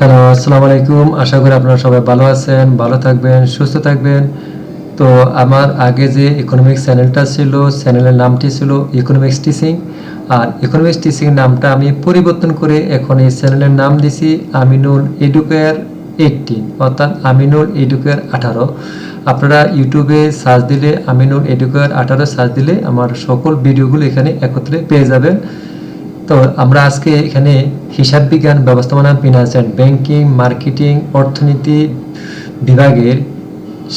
Hello আসসালামু আলাইকুম আশা করি আপনারা সবাই ভালো আছেন, ভালো থাকবেন, সুস্থ থাকবেন। তো আমার আগে যে ইকোনমিক্স চ্যানেলটা ছিল চ্যানেলের নামটি ছিল ইকোনমিক্স টিচিং আর ইকোনমিক্স টিচিং নামটা আমি পরিবর্তন করে এখন এই চ্যানেলের নাম দিছি আমিনুল এডুকেয়ার এইটিন অর্থাৎ আমিনুল এডুকেয়ার আঠারো। আপনারা ইউটিউবে সার্চ দিলে আমিনুল এডুকেয়ার আঠারো সার্চ দিলে আমার সকল ভিডিওগুলো এখানে একত্রে পেয়ে যাবেন। তো আমরা আজকে এখানে হিসাব বিজ্ঞান, ব্যবস্থাপনা ফিনান্স অ্যান্ড ব্যাংকিং মার্কেটিং অর্থনীতি বিভাগের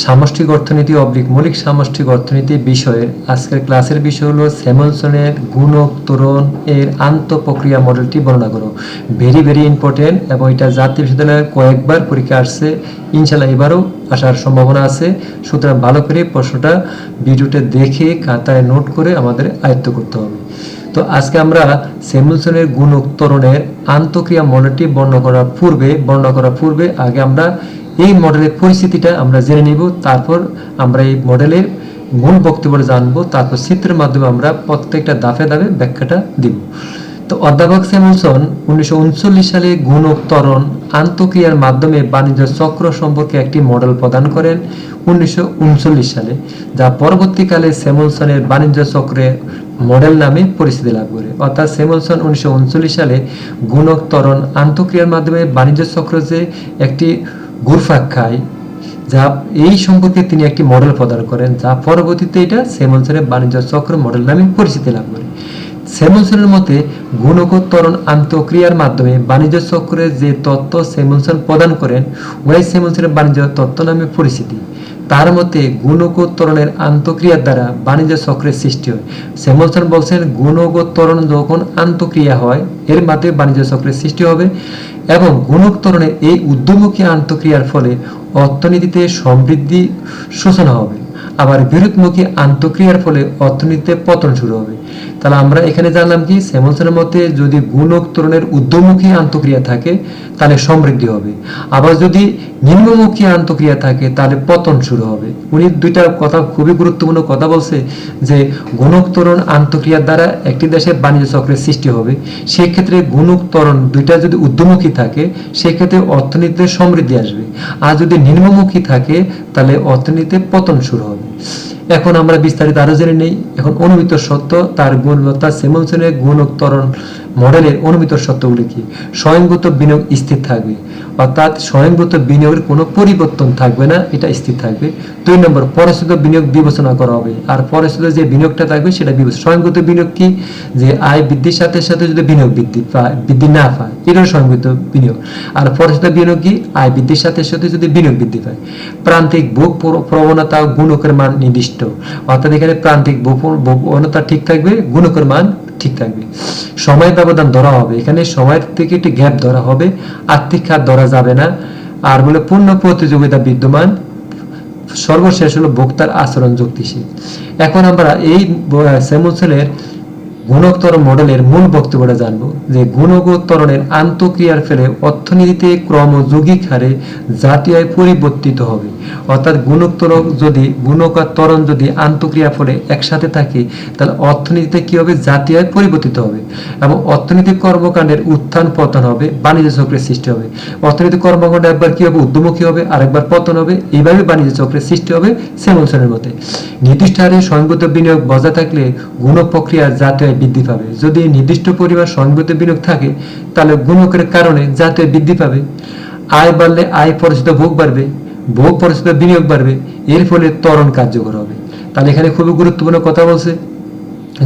সামষ্টিক অর্থনীতি অবলিক মৌলিক সামষ্টিক অর্থনীতি বিষয়ের আজকের ক্লাসের বিষয় হলো স্যামলসনের গুণক ত্বরণ এর আন্তঃপ্রক্রিয়া মডেলটি বর্ণনা করো। ভেরি ভেরি ইম্পর্টেন্ট এবং এটা জাতীয় বিশ্ববিদ্যালয়ে কয়েকবার পরীক্ষা আসছে। ইনশাল্লাহ এবারও আসার সম্ভাবনা আছে। সুতরাং ভালো করে প্রশ্নটা ভিডিওটা দেখে খাতায় নোট করে আমাদের আয়ত্ত করতে হবে। তো আজকে আমরা স্যামুলসনের গুণ উত্তরণের আন্তঃক্রিয়া মডেলটি বর্ণনা করার পূর্বে, বর্ণনা করার পূর্বে আগে আমরা এই মডেলের পরিস্থিতিটা আমরা জেনে নিব, তারপর আমরা এই মডেলের মূল বক্তব্য জানব, তারপর চিত্রের মাধ্যমে আমরা প্রত্যেকটা দাফে দাফে ব্যাখ্যাটা দিব। তো অধ্যাপক স্যামুলসন উনিশশো সালে গুণক ত্বরণ আন্তঃক্রিয়ার মাধ্যমে বাণিজ্য চক্র সম্পর্কে একটি মডেল প্রদান করেন উনিশশো উনচল্লিশ সালে, যা পরবর্তীকালে স্যামুলসনের বাণিজ্য চক্রে মডেল নামে পরিচিতি লাভ করে। অর্থাৎ স্যামুলসন উনিশশো সালে গুণক ত্বরণ আন্তঃক্রিয়ার মাধ্যমে বাণিজ্য চক্র যে একটি ঘুরফাক খায়, যা এই সম্পর্কে তিনি একটি মডেল প্রদান করেন, যা পরবর্তীতে এটা স্যামুলসনের বাণিজ্য চক্র মডেল নামে পরিচিতি লাভ করে। স্যামুলসনের মতে গুণকোত্তরণ আন্তঃক্রিয়ার মাধ্যমে বাণিজ্য চক্রে যে তত্ত্ব স্যামুলসন প্রদান করেন ওয়াই স্যামুলসনের বাণিজ্য তত্ত্ব নামে পরিচিতি। তার মতে গুণকোত্তরণের আন্তঃক্রিয়ার দ্বারা বাণিজ্য চক্রের সৃষ্টি হয়। স্যামুলসন বলছেন গুণকোত্তরণ যখন আন্তঃক্রিয়া হয়, এর মাধ্যমে বাণিজ্য চক্রের সৃষ্টি হবে এবং গুণোত্তরণের এই উদ্যমুখী আন্তঃক্রিয়ার ফলে অর্থনীতিতে সমৃদ্ধি সূচনা হবে। আবার বিরোধমুখী আন্তঃক্রিয়ার ফলে অর্থনীতিতে পতন শুরু হবে। তাহলে আমরা এখানে জানলাম কি স্যামলসনের মতে যদি গুণোত্তরণের উদ্যমুখী আন্তঃক্রিয়া থাকে, তাহলে সমৃদ্ধি হবে। আবার যদি নিম্নমুখী আন্তঃক্রিয়া থাকে, তাহলে পতন শুরু হবে। উনি দুইটা কথা খুবই গুরুত্বপূর্ণ কথা বলছে যে গুণোত্তরণ আন্তঃক্রিয়ার দ্বারা একটি দেশের বাণিজ্য চক্রের সৃষ্টি হবে। সেই ক্ষেত্রে গুণোত্তরণ দুইটা যদি উদ্যমুখী থাকে, সেক্ষেত্রে অর্থনীতিতে সমৃদ্ধি আসবে। আর যদি নিম্নমুখী থাকে, তাহলে অর্থনীতিতে পতন শুরু হবে। এখন আমরা বিস্তারিত আরও জেনে নেই। এখন অনুমিত সত্য তার গুণ তার সেমনসনের গুণোত্তরণ। মডেলের অনুমিত সত্যগুলি কি? স্বয়ংভূত বিনিয়োগ স্থির থাকবে। অর্থাৎ স্বয়ংভূত বিনিয়োগের কোনো পরিবর্তন থাকবে না, এটা স্থির থাকবে। দুই নম্বর পরিশোধ বিনিয়োগ বিবেচনা করা হবে। আর পরিশোধ যে বিনিয়োগটা থাকবে, সেটা স্বয়ংভূত বিনিয়োগ কি? যে আয় বৃদ্ধির সাথে সাথে যদি বিনিয়োগ বৃদ্ধি পায়, বৃদ্ধি না পায় এটা স্বয়ংভূত বিনিয়োগ। আর পরিশোধ বিনিয়োগ কি? আয় বৃদ্ধির সাথে সাথে যদি বিনিয়োগ বৃদ্ধি পায়। প্রান্তিক ভোগ প্রবণতা গুণকের মান নির্দিষ্ট। অর্থাৎ এখানে প্রান্তিক ভোগ প্রবণতা ঠিক থাকবে, গুণকের মান ঠিক থাকবে। সময় ব্যবধান ধরা হবে। এখানে সময়ের থেকে একটি গ্যাপ ধরা হবে। আর্থিক খাত ধরা যাবে না। আর বলে পূর্ণ প্রতিযোগিতা বিদ্যমান। সর্বশেষ হলো ভোক্তার আচরণ যুক্তিশীল এখন আমরা এই সেমুলসেলের গুণোত্তর মডেলের মূল বক্তব্যটা জানব, যে গুণোত্তরণের আন্তঃক্রিয়ার ফলে অর্থনীতিতে ক্রমযৌগিক হারে জাতীয় পরিবর্তিত হবে। অর্থাৎ গুণোত্তর যদি গুণকাত্তরণ যদি আন্তঃক্রিয়ার ফলে একসাথে থাকে, তাহলে অর্থনীতিতে কি হবে? জাতীয় পরিবর্তিত হবে। এবং অর্থনৈতিক কর্মকাণ্ডের উত্থান পতন হবে, বাণিজ্য চক্রের সৃষ্টি হবে। অর্থনৈতিক কর্মকাণ্ড একবার কি হবে? উদ্যমুখী হবে আর একবার পতন হবে। এইভাবে বাণিজ্য চক্রের সৃষ্টি হবে সেমনসনের মতে। নির্দিষ্ট হারে সঙ্গত বিনিয়োগ বজায় থাকলে গুণ প্রক্রিয়ার জাতীয় বৃদ্ধি পাবে। যদি নির্দিষ্ট পরিমাণ সঙ্গত বিনিয়োগ থাকে, তাহলে গুণকের কারণে জাতীয় বৃদ্ধি পাবে। আয় বাড়লে আয় পরিচিত ভোগ বাড়বে, ভোগ পরিচিত বিনিয়োগ বাড়বে, এর ফলে ত্বরণ কার্যকর হবে। তাহলে এখানে খুবই গুরুত্বপূর্ণ কথা বলছে,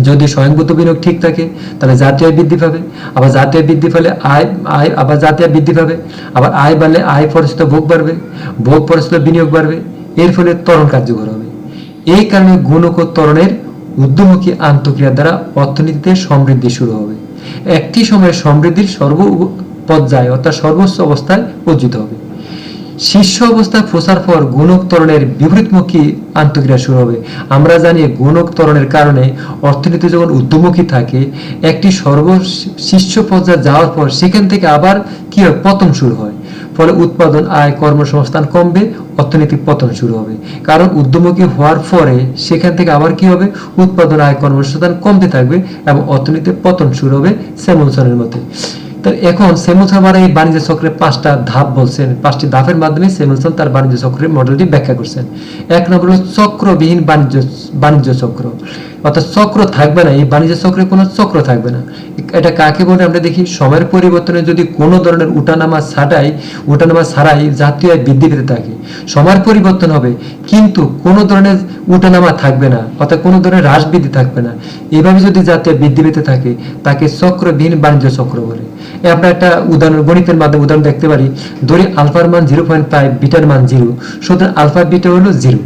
যদি স্বয়ংভূত বিনিয়োগ ঠিক থাকে, তাহলে জাতীয় বৃদ্ধি পাবে, আবার জাতীয় বৃদ্ধি পেলে আয় আয়, আবার জাতীয় বৃদ্ধি পাবে, আবার আয় বাড়লে আয় পরিচিত ভোগ বাড়বে, ভোগ পরিচিত বিনিয়োগ বাড়বে, এর ফলে ত্বরণ কার্যকর হবে। এই কারণে গুণক ত্বরণের উদ্যমুখী আন্তঃক্রিয়া দ্বারা অর্থনীতিতে সমৃদ্ধি শুরু হবে। একটি সময়ে সমৃদ্ধির সর্ব পর্যায়ে অর্থাৎ সর্বোচ্চ অবস্থায় পৌঁছিত হবে। শীর্ষ অবস্থায় পৌঁছার পর গুণক ত্বরণের বিপরীতমুখী আন্তঃক্রিয়া শুরু হবে। আমরা জানি গুণক ত্বরণের কারণে অর্থনীতি যখন উদ্যমুখী থাকে, একটি সর্ব শীর্ষ পর্যায়ে যাওয়ার পর সেখান থেকে আবার কি হয়? পতন শুরু হয়। ফলে উৎপাদন আয় কর্মসংস্থান কমবে, অর্থনৈতিক পতন শুরু হবে। কারণ ঊর্ধ্বমুখী হওয়ার পরে সেখান থেকে আবার কি হবে? উৎপাদন আয় কর্মসংস্থান কমতে থাকবে এবং অর্থনীতির পতন শুরু হবে স্যামুলসনের মতে। তো এখন সেমুলসন আবার এই বাণিজ্য চক্রের পাঁচটা ধাপ বলছেন। পাঁচটি ধাপের মাধ্যমে সেমুলসন তার বাণিজ্য চক্রের মডেলটি ব্যাখ্যা করছেন। এক নম্বর চক্রবিহীন বাণিজ্য বাণিজ্য চক্র। অর্থাৎ চক্র থাকবে না, এই বাণিজ্য চক্রে কোনো চক্র থাকবে না। এটা কাকে বলে? আমরা দেখি সময়ের পরিবর্তনে যদি কোনো ধরনের উঠানামা ছাড়াই উঠানামা ছাড়াই জাতীয় আয় বৃদ্ধি পেতে থাকে, সময়ের পরিবর্তন হবে। কিন্তু কোনো ধরনের উঠানামা থাকবে না, অর্থাৎ কোনো ধরনের হ্রাস বৃদ্ধি থাকবে না। এভাবে যদি জাতীয় বৃদ্ধি পেতে থাকে, তাকে চক্রবিহীন বাণিজ্য চক্র বলে। আমরা একটা উদাহরণ, গণিতের মাধ্যমে উদাহরণ দেখতে পারি। ধরি আলফার মান জিরো পয়েন্ট ফাইভ, বিটার মান জিরো। সুতরাং আলফা, বিটা হলো জিরো।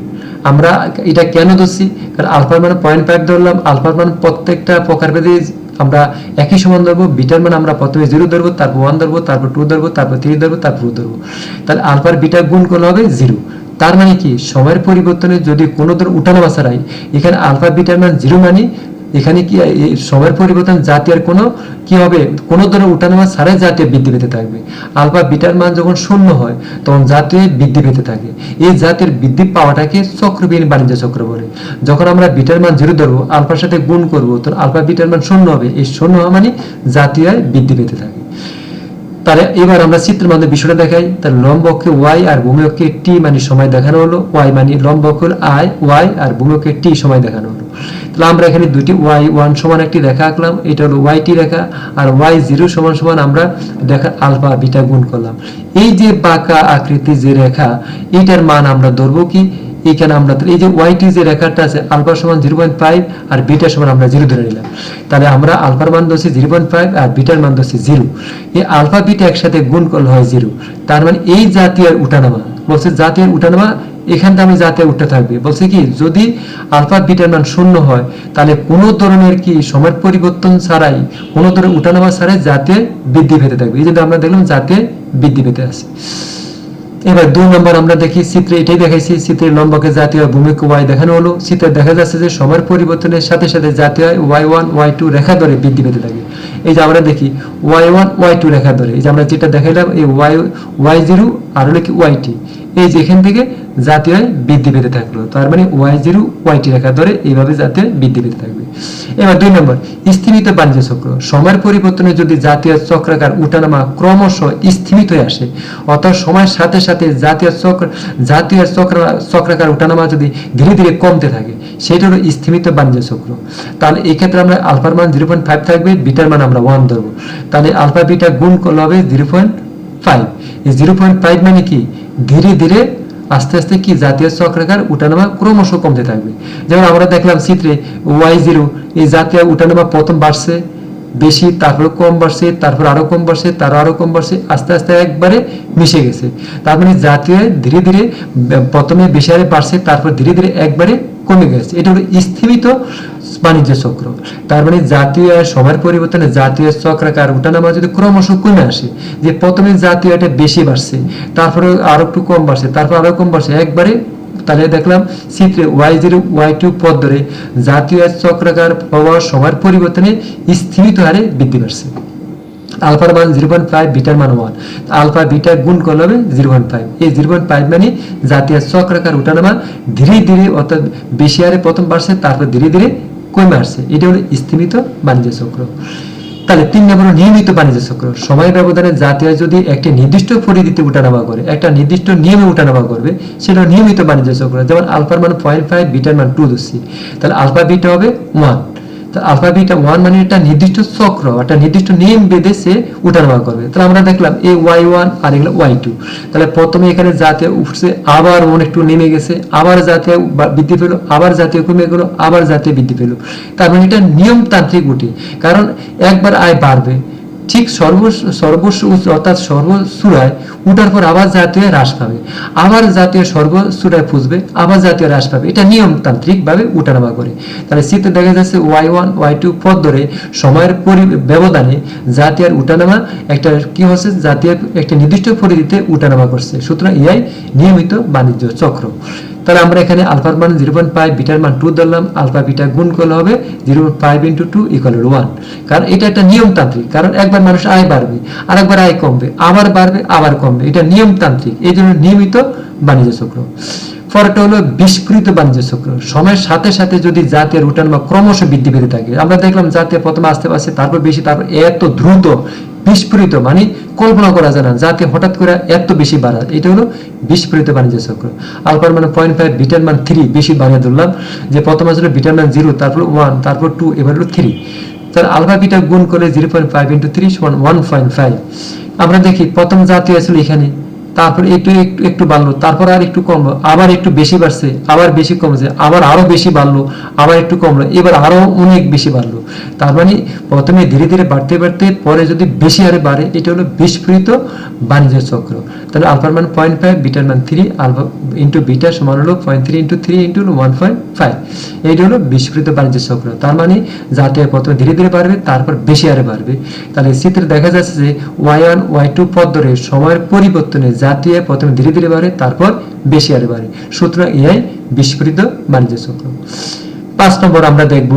আমরা এটা কেন ধরছি? কারণ আলফার মানে পয়েন্ট ফাইভ ধরলাম, আলফার মানে প্রত্যেকটা প্রকারভেদে আমরা একই সমান ধরবো, বিটার মান আমরা প্রথমে জিরো ধরবো, তারপর ওয়ান ধরবো, তারপর টু ধরবো, তারপর থ্রি ধরবো, তারপর ফোর ধরবো। তাহলে আলফার বিটা গুণ করলে হবে জিরো তার মানে কি? সময়ের পরিবর্তনে যদি কোনো ধরনের উঠানামা ছাড়াই এখানে আলফা বিটার মান জিরো মানে এখানে কি সময়ের পরিবর্তন জাতীয় কোনো, কি হবে? কোনো ধরনের উঠানামা ছাড়াই জাতীয় বৃদ্ধি পেতে থাকবে। আলফা, বিটার মান যখন শূন্য হয়, তখন জাতীয় বৃদ্ধি পেতে থাকে। এই জাতীয় বৃদ্ধি পাওয়াটাকে চক্রবিহীন বাণিজ্য চক্র বলে। যখন আমরা বিটার মান জিরো ধরবো, আলফার সাথে গুণ করব তখন আলফা, বিটার মান শূন্য হবে। এই শূন্য হওয়া মানে জাতীয় বৃদ্ধি পেতে থাকে। তাহলে এবার আমরা চিত্রের মাধ্যমে বিষয়টা দেখাই। তার লম্বকে ওয়াই আর ভূমিকে টি মানে সময় দেখানো হলো। ওয়াই মানে লম্বক আই ওয়াই আর ভূমিকে টি সময় দেখানো হলো। আমরা এখানে দুটি ওয়াই ওয়ান সমান একটি রেখা আঁকলাম, এটা হলো ওয়াই টি রেখা, আর ওয়াই জিরো সমান সমান আমরা দেখা আলফা বিটা গুণ করলাম। এই যে বাঁকা আকৃতি যে রেখা, এটার মান আমরা ধরবো কি? এইখানে আমরা এই যে ওয়াইটি যে রেখাটা আছে আলফা সমান জিরো পয়েন্ট ফাইভ আর বিটা সমান আমরা জিরো ধরে নিলাম। তাহলে আমরা আলফার মান ধরছি জিরো পয়েন্ট ফাইভ আর বিটার মান ধরছি জিরো এই আলফা বিটা একসাথে গুণ করলে হয় জিরো তার মানে এই জাতীয় উঠানামা বলছে জাতের উঠানামা এখান থেকে আমি জাতে উঠতে থাকবে। বলছে কি, যদি আলফা বিটার মান শূন্য হয়, তাহলে কোনো ধরনের কি সময় পরিবর্তন ছাড়াই, কোনো ধরনের উঠানামা ছাড়াই জাতে বৃদ্ধি পেতে থাকবে? এই জন্য আমরা দেখলাম, জাতে বৃদ্ধি পেতে আছে। এবার দুই নম্বর আমরা দেখি, চিত্রে এটাই দেখাইছি, চিত্রের লম্বকে জাতীয় ভূমিকে ওয়াই দেখানো হলো। চিত্রে দেখা যাচ্ছে যে সময়ের পরিবর্তনের সাথে সাথে জাতীয় ওয়াই ওয়ান ওয়াই টু রেখা ধরে বৃদ্ধি পেতে থাকে। এই যে আমরা দেখি ওয়াই ওয়ান ওয়াই টু রেখা ধরে, এই যে আমরা যেটা দেখাইলাম, এই ওয়াই ওয়াই জিরো আর হলো কি ওয়াই টি এই যে এখান থেকে জাতীয় বৃদ্ধি পেতে থাকল, তার মানে ওয়াই জিরো ওয়াই টি রেখা ধরে এইভাবে জাতীয় বৃদ্ধি পেতে থাকবে। এবার দুই নম্বর, স্থিমিত বাণিজ্য চক্র। সময়ের পরিবর্তনে যদি জাতীয় চক্রাকার উঠানামা ক্রমশ স্থিমিত হয়ে আসে, অর্থাৎ সময়ের সাথে সাথে জাতীয় চক্র জাতীয় চক্র, চক্রাকার উঠানামা যদি ধীরে ধীরে কমতে থাকে, সেটা হলো স্থিমিত বাণিজ্য চক্র। তাহলে এই ক্ষেত্রে আমরা আলফার মান জিরো পয়েন্ট ফাইভ থাকবে, বিটার মান আমরা ওয়ান ধরবো। তাহলে আলফা বিটা গুণ করলে হবে zero point five. Zero point five মানে কি? ধীরে ধীরে আস্তে আস্তে কি জাতীয় চক্রাকার উঠানামা ক্রমশ কমতে থাকবে। যেমন আমরা দেখলাম চিত্রে ওয়াই জিরো এই জাতীয় উঠানামা প্রথম বাড়ছে, বেশি, তারপরে কম বাড়ছে, তারপর আরও কম বাড়ছে তার আরও কম বাড়ছে, আস্তে আস্তে একবারে মিশে গেছে। তার মানে জাতীয় ধীরে ধীরে, প্রথমে বেশি হারে বাড়ছে, তারপর ধীরে ধীরে একবারে কমে গেছে। এটা হলো স্থিমিত বাণিজ্য চক্র। তার মানে জাতীয় আয়ের সময়ের পরিবর্তনে জাতীয় চক্রাকার উঠানামা যদি ক্রমশ কমে আসে, যে প্রথমে জাতীয় এটা বেশি বাড়ছে তারপরে আরও একটু কম বাড়ছে, তারপর আরও কম বাড়ছে, একবারে তাহলে দেখলাম চিত্রে ওয়াই জিরো ওয়াই টু পদ ধরে জাতীয় আয়ের চক্রাকার হওয়ার সময়ের পরিবর্তনে স্থিমিত হারে বৃদ্ধি পাচ্ছে। আলফার মান জিরো পয়েন্ট ফাইভ বিটার মান ওয়ান আলফা, বিটা গুণ করলে হবে জিরো পয়েন্ট ফাইভ এই জিরো পয়েন্ট ফাইভ মানে জাতীয় চক্রাকার উঠানামা ধীরে ধীরে অর্থাৎ বেশি হারে প্রথম বাড়ছে, তারপর ধীরে ধীরে কমে আসছে। এটা হলো স্থিমিত বাণিজ্য চক্র। তাহলে তিন নম্বর নিয়মিত বাণিজ্য চক্র। সময় ব্যবধানে জাতীয় যদি একটি নির্দিষ্ট পরিধিতে উঠানামা করে, একটা নির্দিষ্ট নিয়মে উঠানামা করবে, সেটা নিয়মিত বাণিজ্য চক্র। যেমন আলফার মান পয়েন্ট ফাইভ, বিটার মান টু ধরছি তাহলে আলফা, বিটা হবে ওয়ান। আলফা বিটা ওয়ান মানে একটা নির্দিষ্ট চক্র, একটা নির্দিষ্ট নিয়ম বেঁধে সে করবে। তাহলে আমরা দেখলাম এই ওয়াই ওয়ান আর এগুলো ওয়াই টু। তাহলে প্রথমে এখানে জাতীয় উঠছে, আবার মনে একটু নেমে গেছে, আবার জাতীয় বৃদ্ধি পেল, আবার জাতীয় কমে গেলো, আবার জাতীয় বৃদ্ধি পেল। তার মানে এটা নিয়মতান্ত্রিক উঠে, কারণ একবার আয় বাড়বে। ঠিক সর্ব সর্বস্ব অর্থাৎ সর্বসুরায় উঠার পর আবার জাতীয় হ্রাস পাবে। আবার জাতীয় সর্বসুরায় ফুসবে আবার জাতীয় হ্রাস পাবে। এটা নিয়মতান্ত্রিক ভাবে উঠানামা করে। তাহলে শীতে দেখা যাচ্ছে ওয়াই ওয়ান, ওয়াই টু পদ ধরে সময়ের পরি, ব্যবধানে জাতীয় উঠানামা একটা কি হচ্ছে, জাতীয় একটা নির্দিষ্ট পরিধিতে উঠানামা করছে। সুতরাং ইহাই নিয়মিত বাণিজ্য চক্র। তাহলে আমরা এখানে আলফার মান জিরো পয়েন্ট ফাইভ বিটার মান টু ধরলাম, আলফা, বিটা গুণ করলে হবে zero point five into two equal one কারণ এটা একটা নিয়মতান্ত্রিক, কারণ একবার মানুষ আয় বাড়বে আর একবার আয় কমবে, আবার বাড়বে, আবার কমবে। এটা নিয়মতান্ত্রিক, এই জন্য নিয়মিত বাণিজ্য চক্র। পরেরটা হলো বিস্ফোরিত বাণিজ্য চক্র। সময়ের সাথে সাথে যদি জাতীয় বা ক্রমশ বৃদ্ধি পেতে থাকে, আমরা দেখলাম জাতীয় প্রথমে আসতে পারছে তারপর বেশি, তারপর এত দ্রুত বিস্ফোরিত মানে কল্পনা করা যায় না যাতে হঠাৎ করে এত বেশি বাড়া। এটা হলো বিস্ফোরিত বাণিজ্য চক্র আলফার মানে পয়েন্ট ফাইভ বিটার মান থ্রি বেশি বাড়িয়ে ধরলাম, যে প্রথম আসলে বিটার মান জিরো তারপর ওয়ান তারপর টু এবার হলো থ্রি তার আলফা বিটা গুণ করে zero point five into three সমান ওয়ান পয়েন্ট ফাইভ আমরা দেখি, প্রথম জাতীয় আসলে এখানে তারপর একটু একটু একটু বাড়লো, তারপর আর একটু কমলো, আবার একটু বেশি বাড়ছে, আবার বেশি কমছে, আবার আরও বেশি বাড়লো, আবার একটু কমলো, এবার আরও অনেক বেশি বাড়লো। তার মানে প্রথমে ধীরে ধীরে বাড়তে বাড়তে পরে যদি বেশি হারে বাড়ে, এটা হলো বিস্ফোরিত বাণিজ্য চক্র। তাহলে আলফার মান পয়েন্ট ফাইভ বিটার মান থ্রি আলফা ইন্টু বিটা সমান হলো point three into three into one point five এইটা হলো বিস্ফোরিত বাণিজ্য চক্র। তার মানে যাতে প্রথমে ধীরে ধীরে বাড়বে, তারপর বেশি হারে বাড়বে। তাহলে চিত্রে দেখা যাচ্ছে যে ওয়াই ওয়ান ওয়াই টু পদ ধরে সময়ের পরিবর্তনে জাতীয় প্রথমে ধীরে ধীরে বাড়ে, তারপর বেশি হারে বাড়ে। সুতরাং এআই বিস্ফোরিত বাণিজ্য চক্র। পাঁচ নম্বর আমরা দেখব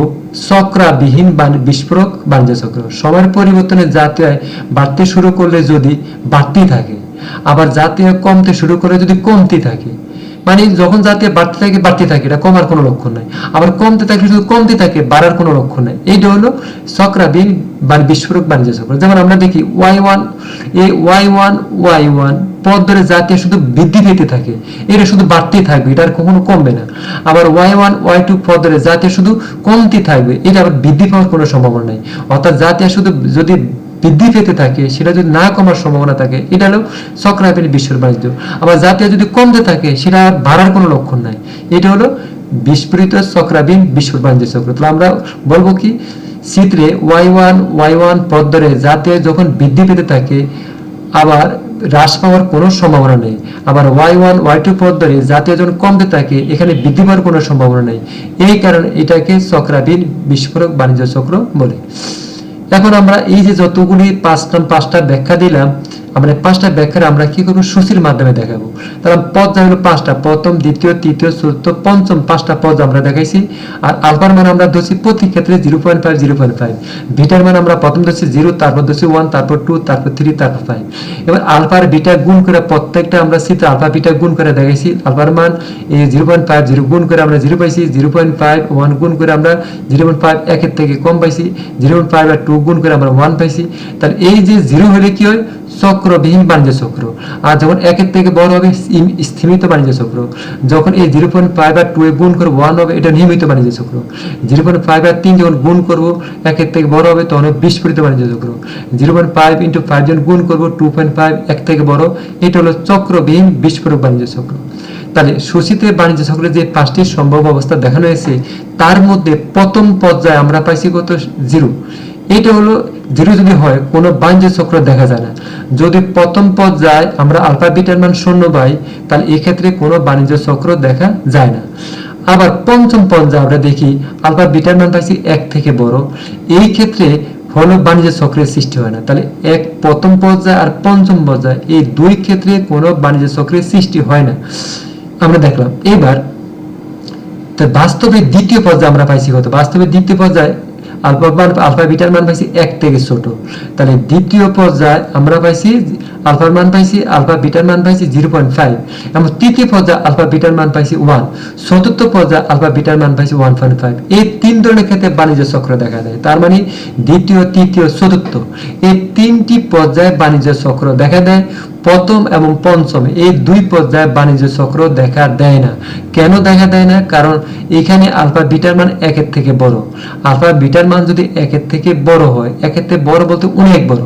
চক্রাবিহীন বিস্ফোরক বাণিজ্য চক্র। সময়ের পরিবর্তনে জাতীয় বাড়তে শুরু করলে যদি বাড়তি থাকে, আবার জাতীয় কমতে শুরু করলে যদি কমতি থাকে মানে যখন জাতীয় বাড়তে থাকে বাড়তে থাকে, এটা কমার কোনো লক্ষণ নাই। আবার কমতে থাকে শুধু কমতে থাকে, বাড়ার কোনো লক্ষণ নাই। এইটা হলো চক্রাবিহীন বিস্ফোরক বাণিজ্য চক্র। যেমন আমরা দেখি ওয়াই ওয়ান এ ওয়াই ওয়ান ওয়াই ওয়ান পদ ধরে জাতীয় শুধু বৃদ্ধি পেতে থাকে, এটা শুধু বাড়তেই থাকবে, এটা আর কখনো কমবে না। আবার ওয়াই ওয়ান ওয়াই টু পদ ধরে জাতীয় শুধু কমতে থাকবে, এটা আবার বৃদ্ধি পাওয়ার কোনো সম্ভাবনা নেই। অর্থাৎ জাতীয় শুধু যদি বৃদ্ধি পেতে থাকে, সেটা যদি না কমার সম্ভাবনা থাকে, এটা হলো চক্রাবিহীন বিশ্বর বাণিজ্য। আবার জাতীয় যদি কমতে থাকে, সেটা আর বাড়ার কোনো লক্ষণ নাই। এটা হলো বিস্ফোরিত চক্রাবিন বিশ্ব বাণিজ্য চক্র। তাহলে আমরা বলব কি চিত্রে ওয়াই ওয়ান ওয়াই ওয়ান পদ ধরে জাতীয় যখন বৃদ্ধি পেতে থাকে, আবার হ্রাস পাওয়ার কোনো সম্ভাবনা নেই। আবার ওয়াই ওয়ান, ওয়াই টু পদ ধরে জাতীয় জন কমতে থাকে এখানে বৃদ্ধি পাওয়ার কোনো সম্ভাবনা নেই। এই কারণে এটাকে চক্রাবিন বিস্ফোরক বাণিজ্য চক্র বলে। এখন আমরা এই যে যতগুলি পাঁচটা পাঁচটা ব্যাখ্যা দিলাম, আমরা পাঁচটা ব্যাখ্যা আমরা কি করব? সূচির মাধ্যমে দেখাবো। তাহলে পদ হলো পাঁচটা, প্রথম, দ্বিতীয়, তৃতীয়, চতুর্থ, পঞ্চম পাঁচটা পদ আমরা দেখাইছি। আর আলফার মান আমরা ধরছি প্রতি ক্ষেত্রে zero point five zero point five bitter মান আমরা প্রথম ধরছি জিরো তারপর ধরছি ওয়ান তারপর টু তারপর থ্রি তারপর ফাইভ এবার আলফার বিটা গুণ করে প্রত্যেকটা আমরা চিত্র আলফা বিটা গুণ করে দেখাইছি। আলফার মান এই জিরো পয়েন্ট ফাইভ জিরো গুণ করে আমরা জিরো পাইছি। জিরো পয়েন্ট ফাইভ ওয়ান গুণ করে আমরা জিরো পয়েন্ট ফাইভ একের থেকে কম পাইছি। জিরো পয়েন্ট ফাইভ আর টু গুণ করে আমরা ওয়ান পাইছি। তাহলে এই যে জিরো হলে কি হয়? চক্রবিহীন বাণিজ্য চক্র। আর যখন একের থেকে বড় হবে স্থিমিত বাণিজ্য চক্র। যখন এই জিরো পয়েন্ট ফাইভ আর টু এ গুণ করে ওয়ান হবে এটা নিয়মিত বাণিজ্য চক্র। জিরো পয়েন্ট ফাইভ আর তিন যখন গুণ করব, একের থেকে বড় হবে, তখন বিস্ফোরিত বাণিজ্য চক্র। Zero point five into five যখন গুণ করব টু পয়েন্ট ফাইভ এক থেকে বড়, এটা হলো চক্রবিহীন বিস্ফোরক বাণিজ্য চক্র। তাহলে সূচিতে বাণিজ্য চক্রের যে পাঁচটি সম্ভব অবস্থা দেখানো হয়েছে, তার মধ্যে প্রথম পর্যায়ে আমরা পাইছি কত? জিরো এটা হলো জিরো যদি হয়, কোনো বাণিজ্য চক্র দেখা যায় না। যদি প্রথম পর্যায়ে আমরা আলফা বিটার মান শূন্য পাই, তাহলে এক্ষেত্রে কোনো বাণিজ্য চক্র দেখা যায় না। আবার পঞ্চম পর্যায়ে আমরা দেখি, আলফা বিটার মান পাইছি এক থেকে বড়। এই ক্ষেত্রে হলো বাণিজ্য চক্রের সৃষ্টি হয় না। তাহলে এক প্রথম পর্যায়ে আর পঞ্চম পর্যায়ে এই দুই ক্ষেত্রে কোনো বাণিজ্য চক্রের সৃষ্টি হয় না। আমরা দেখলাম, এবার বাস্তবে দ্বিতীয় পর্যায়ে আমরা পাইছি কত? বাস্তবে দ্বিতীয় পর্যায়ে আলফা মান আলফা বিটার মান পাইছি এক থেকে ছোট। তাহলে দ্বিতীয় পর্যায়ে আমরা পাইছি আলফার মান পাইছি, আলফা বিটার মান পাইছি জিরো পয়েন্ট ফাইভ। এবং তৃতীয় পর্যায়ে আলফা বিটার মান পাইছি ওয়ান। চতুর্থ পর্যায়ে আলফা বিটার মান পাইছি ওয়ান পয়েন্ট ফাইভ। এই তিন ধরনের ক্ষেত্রে বাণিজ্য চক্র দেখা যায়। তার মানে দ্বিতীয়, তৃতীয়, চতুর্থ। এই তিনটি পর্যায়ে বাণিজ্য চক্র দেখা দেয়। প্রথম এবং পঞ্চম এই দুই পর্যায়ে বাণিজ্য চক্র দেখা দেয় না। কেন দেখা দেয় না? কারণ এখানে আলফা বিটার মান একের থেকে বড়। আলফা বিটার মান যদি একের থেকে বড় হয়, একের থেকে বড় বলতে অনেক বড়।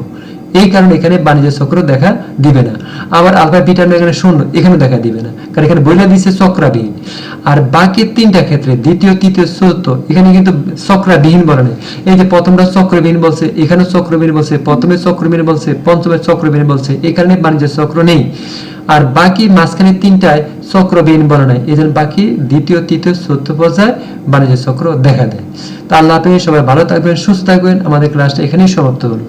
এই কারণে এখানে বাণিজ্য চক্র দেখা দিবে না। আবার আলফা মান এখানে শূন্য এখানে দেখা দিবে না। কারণ এখানে বইলা দিচ্ছে চক্রাবিহীন। আর বাকি তিনটা ক্ষেত্রে দ্বিতীয় তৃতীয় চতুর্থ এখানে কিন্তু চক্রাবিহীন বলে নেই। এই যে প্রথমটা চক্রবিহীন বলছে এখানে চক্রবিহীন বলছে প্রথমে চক্রবিহীন বলছে পঞ্চমে চক্রবিহীন বলছে এই কারণে বাণিজ্য চক্র নেই। আর বাকি মাঝখানে তিনটায় চক্রবিহীন বলে নাই। এই জন্য বাকি দ্বিতীয় তৃতীয় চতুর্থ পর্যায়ে বাণিজ্য চক্র দেখা দেয়। তা আল্লাহ হাফেজ, সবাই ভালো থাকবেন সুস্থ থাকবেন। আমাদের ক্লাসটা এখানেই সমাপ্ত হলো।